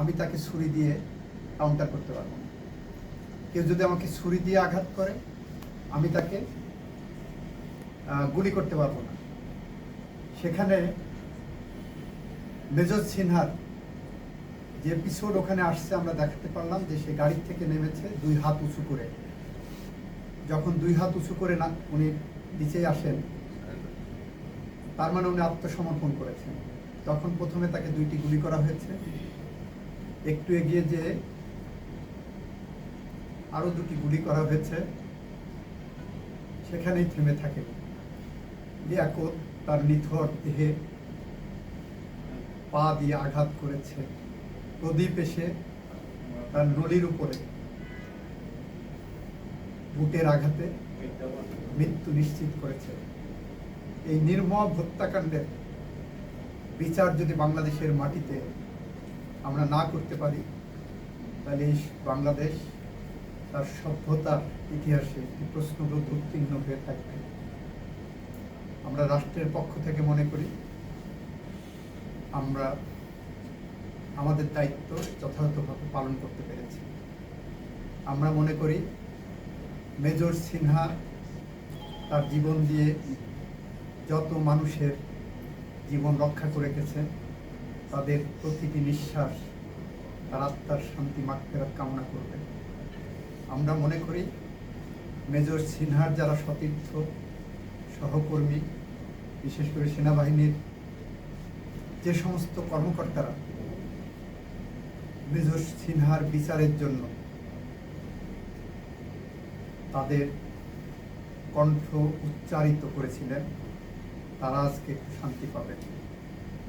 আমি তাকে ছুরি দিয়ে কাউন্টার করতে পারব না। কেউ যদি আমাকে ছুরি দিয়ে আঘাত করে, আমি তাকে গুলি করতে পারব না। সেখানে মেজর সিনহার যে এপিসোড ওখানে আসছে, আমরা দেখাতে পারলাম যে সে গাড়ির থেকে নেমেছে দুই হাত উঁচু করে। যখন দুই হাত উঁচু করে না, উনি নিচে আসেন। তার মানে উনি আত্মসমর্পণ করেছেন। তখন প্রথমে তাকে দুইটি গুলি করা হয়েছে। একটু এগিয়ে যে আরও দুটি গুলি করা হয়েছে। সেখানেই থেমে থাকে। লিয়াকত তার নিথর দেহে পা দিয়ে আঘাত করেছে। প্রদীপ এসে তার নলির উপরে বুটের আঘাতে মৃত্যু নিশ্চিত করেছে। এই নির্মম হত্যাকাণ্ডের বিচার যদি বাংলাদেশের মাটিতে আমরা না করতে পারি, তাহলে বাংলাদেশ তার সভ্যতার ইতিহাসে একটি প্রশ্নবোধ উত্তীর্ণ হয়ে থাকবে। আমরা রাষ্ট্রের পক্ষ থেকে মনে করি, আমরা আমাদের দায়িত্ব যথাযথভাবে পালন করতে পেরেছি। আমরা মনে করি, মেজর সিনহা তার জীবন দিয়ে যত মানুষের জীবন রক্ষা করে গেছেন তাদের প্রতিটি নিঃশ্বাস তার আত্মার শান্তি মাগফেরাত কামনা করবে। আমরা মনে করি, মেজর সিনহার যারা সতীর্থ, সহকর্মী, বিশেষ করে সেনাবাহিনীর যে সমস্ত কর্মকর্তারা মেজর সিনহার বিচারের জন্য তাদের কণ্ঠ উচ্চারিত করেছিলেন, তারা আজকে শান্তি পাবেন।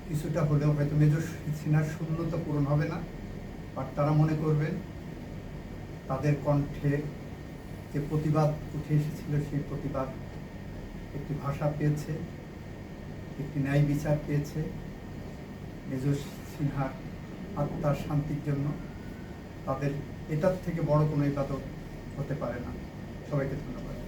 কিছুটা হলেও হয়তো মেজর সিনহার শূন্যতা পূরণ হবে না বাট তারা মনে করবেন তাদের কণ্ঠে যে প্রতিবাদ উঠে এসেছিল, সেই প্রতিবাদ একটি ভাষা পেয়েছে, একটি ন্যায় বিচার পেয়েছে মেজর সিনহার আত্মার শান্তির জন্য। তাদের এটার থেকে বড় কোনো ইবাদত হতে পারে না। সবাইকে ধন্যবাদ।